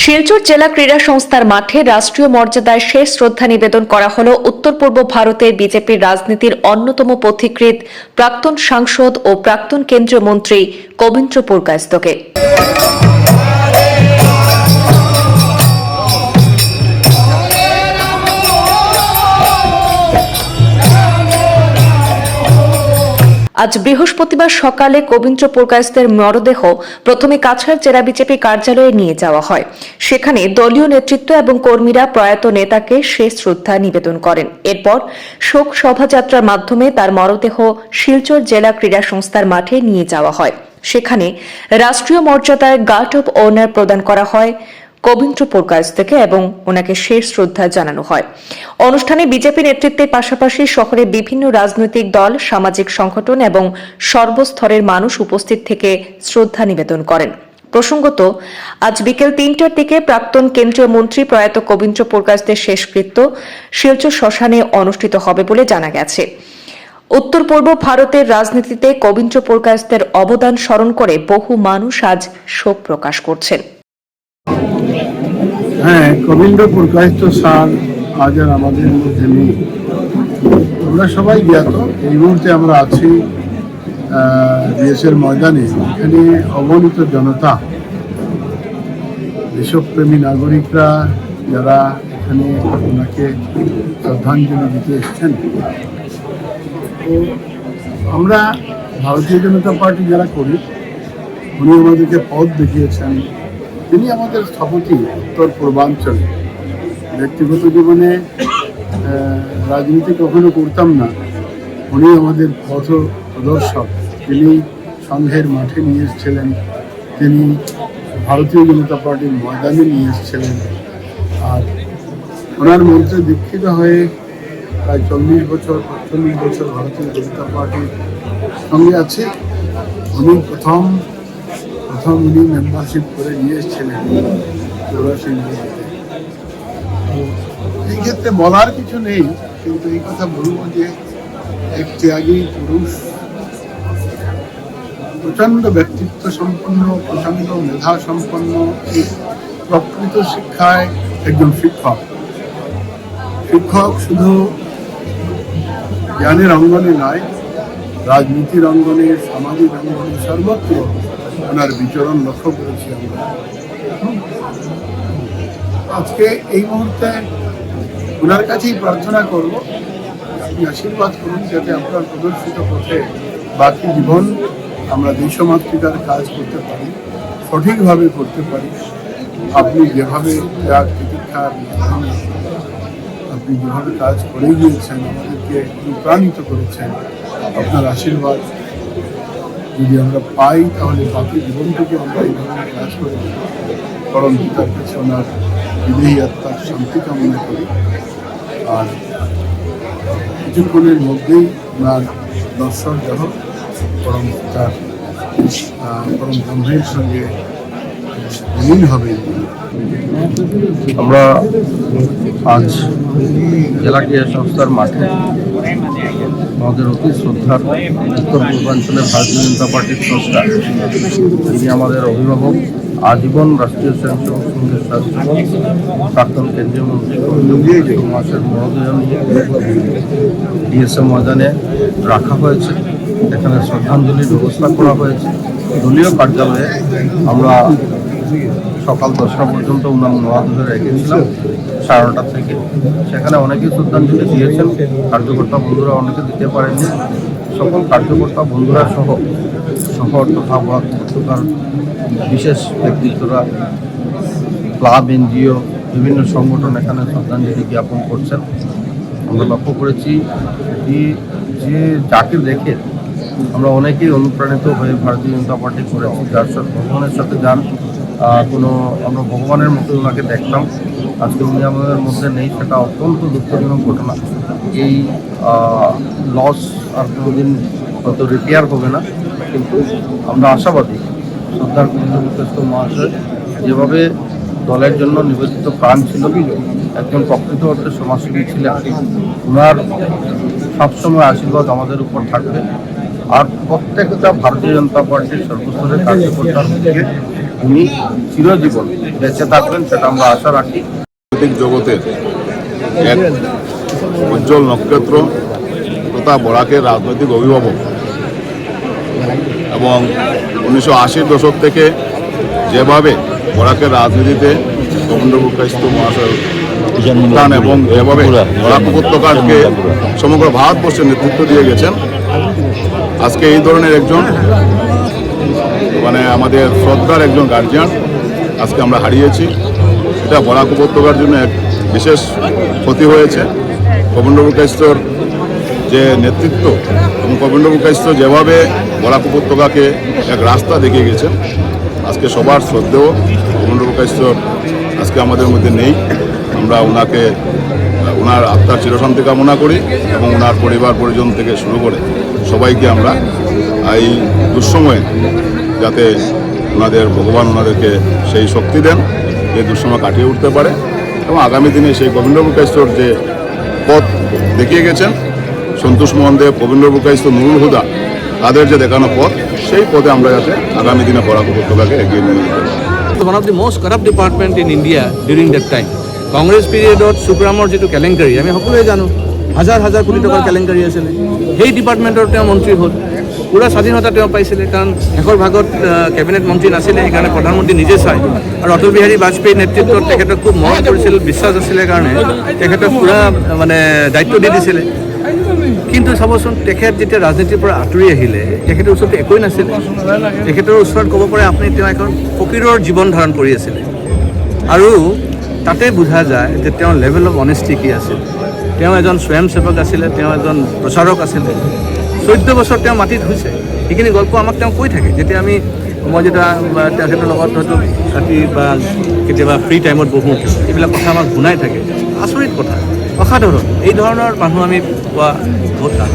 শিলচর জেলা ক্রীড়া সংস্থার মাঠে রাষ্ট্রীয় মর্যাদায় শেষ শ্রদ্ধা নিবেদন করা হল উত্তর পূর্ব ভারতের বিজেপির রাজনীতির অন্যতম পথিকৃৎ প্রাক্তন সাংসদ ও প্রাক্তন কেন্দ্রীয় মন্ত্রী কবীন্দ্র পুরকায়স্তকে আজ বৃহস্পতিবার সকালে কবীন্দ্র পুরকায়স্তের মরদেহ প্রথমে কাছাড় জেলা বিজেপি কার্যালয়ে নিয়ে যাওয়া হয়। সেখানে দলীয় নেতৃত্ব এবং কর্মীরা প্রয়াত নেতাকে শেষ শ্রদ্ধা নিবেদন করেন। এরপর শোক শোভাযাত্রার মাধ্যমে তার মরদেহ শিলচর জেলা ক্রীড়া সংস্থার মাঠে নিয়ে যাওয়া হয়। সেখানে রাষ্ট্রীয় মর্যাদায় গার্ড অব অনার প্রদান করা হয়। কবীন্দ্র থেকে এবং ওনাকে শেষ শ্রদ্ধা জানানো হয়। অনুষ্ঠানে বিজেপি নেতৃত্বের পাশাপাশি শহরে বিভিন্ন রাজনৈতিক দল, সামাজিক সংগঠন এবং সর্বস্তরের মানুষ উপস্থিত থেকে শ্রদ্ধা নিবেদন করেন। প্রসঙ্গত, আজ বিকেল তিনটার দিকে প্রাক্তন কেন্দ্রীয় মন্ত্রী প্রয়াত কবীন্দ্র প্রকাশদের শেষকৃত্য শিলচর শ্মশানে অনুষ্ঠিত হবে বলে জানা গেছে। উত্তর পূর্ব ভারতের রাজনীতিতে কবীন্দ্র পুরকায়স্তের অবদান স্মরণ করে বহু মানুষ আজ শোক প্রকাশ করছেন। হ্যাঁ কবীন্দ্র পুরকায়িত স্যার আজ আর আমাদের মধ্যে নেই। আমরা সবাই জ্ঞাত, এই মুহূর্তে আমরা আছি দেশের ময়দানে। এখানে অগণিত জনতা, দেশপ্রেমী নাগরিকরা যারা এখানে ওনাকে শ্রদ্ধাঞ্জলি দিতে এসছেন। তো আমরা ভারতীয় জনতা পার্টি যারা করি, উনি আমাদেরকে পথ দেখিয়েছেন। তিনি আমাদের স্থপতি উত্তর পূর্বাঞ্চলে। ব্যক্তিগত জীবনে রাজনীতি কখনো করতাম না। উনি আমাদের পথ প্রদর্শক। তিনি সংঘের মাঠে নিয়ে এসেছিলেন। তিনি ভারতীয় জনতা পার্টির ময়দানে নিয়ে এসেছিলেন। আর ওনার মন্ত্রে দীক্ষিত হয়ে প্রায় চল্লিশ বছর চল্লিশ বছর ভারতীয় জনতা পার্টির সঙ্গে আছে। উনি প্রথম প্রথম উনি মেম্বারশিপ করে নিয়ে এসেছিলেন এই ক্ষেত্রে বলার কিছু নেই, কিন্তু এই কথা বলব যে এক ত্যাগী পুরুষ প্রচণ্ড ব্যক্তিত্ব সম্পন্ন প্রচণ্ড মেধা সম্পন্ন প্রকৃত শিক্ষায় একজন শিক্ষক। শিক্ষক শুধু জ্ঞানের অঙ্গনে নয়, রাজনীতির অঙ্গনে, সামাজিক অঙ্গনে সর্বত্র ওনার বিচরণ লক্ষ্য করেছি আমরা। আজকে এই মুহূর্তে ওনার কাছেই প্রার্থনা করব, আপনি আশীর্বাদ করুন যাতে আপনার প্রদর্শিত পথে বাকি জীবন আমরা দেশমাতৃকার কাজ করতে পারি, সঠিকভাবে করতে পারি। আপনি যেভাবে ত্যাগ প্রতীক্ষার আপনি যেভাবে কাজ করে গিয়েছেন, আমাদেরকে অনুপ্রাণিত করেছেন, আপনার আশীর্বাদ। যদি আমরা পাই, তাহলে বাকি জীবনটুকু আমরা এই ধরনের কাজ করে পরম পিতার কাছে ওনার বিদেহী আত্মার শান্তি কামনা করি। আর কিছুক্ষণের মধ্যেই ওনার দর্শন দেহ পরম পিতার পরম ব্রহ্মের সঙ্গে বিলীন হবে আমরা আজ জেলা ক্রীড়া সংস্থার মাঠে আমাদের অতি শ্রদ্ধার উত্তর পূর্বাঞ্চলের ভারতীয় জনতা পার্টির সংস্থা তিনি আমাদের অভিভাবক, আজীবন রাষ্ট্রীয় স্বয়ংসেবক সংঘের সদস্য প্রাক্তন কেন্দ্রীয় মন্ত্রী মাসের মহোদয় নিয়ে ডিএসএম ময়দানে রাখা হয়েছে। এখানে শ্রদ্ধাঞ্জলির ব্যবস্থা করা হয়েছে। দলীয় কার্যালয়ে আমরা সকাল দশটা পর্যন্ত উনার মহাদুরে রেখেছিলাম। সাড়ে থেকে। সেখানে অনেকেই শ্রদ্ধাঞ্জলি দিয়েছেন, কার্যকর্তা বন্ধুরা অনেকে দিতে পারেননি। সকল কার্যকর্তা বন্ধুরা সহ শহর তথা পত্রিকার বিশেষ ব্যক্তিত্বরা, ক্লাব, এনজিও, বিভিন্ন সংগঠন এখানে শ্রদ্ধাঞ্জলি জ্ঞাপন করছেন। আমরা লক্ষ্য করেছি যে যে যাকে দেখে আমরা অনেকেই অনুপ্রাণিত হয়ে ভারতীয় জনতা পার্টি করেছি। যার সাথে ভগবানের সাথে যান। কোনো আমরা ভগবানের মতো ওনাকে দেখতাম। আজকে উনি আমাদের মধ্যে নেই, সেটা অত্যন্ত দুঃখজনক ঘটনা। এই লস আর কোনোদিন হয়তো রিপেয়ার হবে না, কিন্তু আমরা আশাবাদী, শ্রদ্ধার কুঞ্জমুখস্থ মহাশয়, যেভাবে দলের জন্য নিবেদিত প্রাণ ছিল, একজন প্রকৃত অর্থে সমাজসেবী ছিলেন ওনার সবসময় আশীর্বাদ আমাদের উপর থাকবে। আর প্রত্যেকটা ভারতীয় জনতা পার্টির সর্বস্তরের কার্যকর্তার উনি চিরজীবন বেঁচে থাকবেন, সেটা আমরা আশা রাখি। রাজনৈতিক জগতের এক উজ্জ্বল নক্ষত্র তথা বরাকের রাজনৈতিক অভিভাবক এবং উনিশশো আশির দশক থেকে যেভাবে বরাকের রাজনীতিতে গোবিন্দ বুকাইস্ত মহাশয় উত্থান এবং যেভাবে বরাক উপত্যকাকে সমগ্র ভারতবর্ষের নেতৃত্ব দিয়ে গেছেন, আজকে এই ধরনের একজন মানে আমাদের শ্রদ্ধার একজন গার্জিয়ান আজকে আমরা হারিয়েছি। এটা বরাক উপত্যকার জন্য এক বিশেষ ক্ষতি হয়েছে। গোবিন্দবু কাইস্তর যে নেতৃত্ব এবং গোবিন্দবু কাইস্ত যেভাবে বরাক উপত্যকাকে এক রাস্তা দেখিয়ে গেছেন, আজকে সবার শ্রদ্ধেও গোবিন্দবু কাইস্তর আজকে আমাদের মধ্যে নেই। আমরা ওনাকে ওনার আত্মার চিরশান্তি কামনা করি এবং ওনার পরিবার পরিজন থেকে শুরু করে সবাইকে আমরা এই দুঃসময়ে যাতে ওনাদের ভগবান ওনাদেরকে সেই শক্তি দেন যে দুঃসময় কাটিয়ে উঠতে পারে। এবং আগামী দিনে সেই গোবিন্দ বুকাইস্তর যে পথ দেখিয়ে গেছেন সন্তোষ মোহন দেব গোবিন্দ বুকাইস্ত নুরুল হুদা তাদের যে দেখানো পথ সেই পথে আমরা যাতে আগামী দিনে বরাক উপত্যকাকে এগিয়ে নিয়ে যেতে পারি। One of the most corrupt department in India during that time. Congress পিৰিয়ডত সুপ্ৰামৰ যিটো কেলেংকাৰী আমি সকলোৱে জানো হাজাৰ হাজাৰ কোটি টকাৰ কেলেংকাৰী আছিলে সেই ডিপাৰ্টমেণ্টৰ তেওঁ মন্ত্ৰী হ'ল। পূৰা স্বাধীনতা তেওঁ পাইছিলে, কাৰণ শেষৰ ভাগত কেবিনেট মন্ত্ৰী নাছিলে, সেইকাৰণে প্ৰধানমন্ত্ৰী নিজে চায়। আৰু অটল বিহাৰী বাজপেয়ীৰ নেতৃত্বত তেখেতক খুব মৰম কৰিছিল, বিশ্বাস আছিলে কাৰণে তেখেতক পূৰা মানে দায়িত্ব দি দিছিলে। কিন্তু চাবচোন, তেখেত যেতিয়া ৰাজনীতিৰ পৰা আঁতৰি আহিলে, তেখেতৰ ওচৰত একোৱেই নাছিলে। তেখেতৰ ওচৰত ক'ব পাৰে, আপুনি তেওঁ এখন ফকীৰৰ জীৱন ধাৰণ কৰি আছিলে। আৰু তাতে বুজা যায় যে তেওঁৰ লেভেল অফ অনেষ্টি কি আছিল। তেওঁ এজন স্বয়ংসেৱক আছিলে, তেওঁ এজন প্ৰচাৰক আছিলে। চৈধ্য বছৰ তেওঁ মাটিত হৈছে। সেইখিনি গল্প আমাক তেওঁ কৈ থাকে, যেতিয়া আমি মই যেতিয়া তেখেতৰ লগত ৰাতি বা কেতিয়াবা ফ্ৰী টাইমত বহোঁ, এইবিলাক কথা আমাক শুনাই থাকে। আচৰিত কথা। অসাধাৰণ। এই ধৰণৰ মানুহ আমি পোৱা বহুত টান।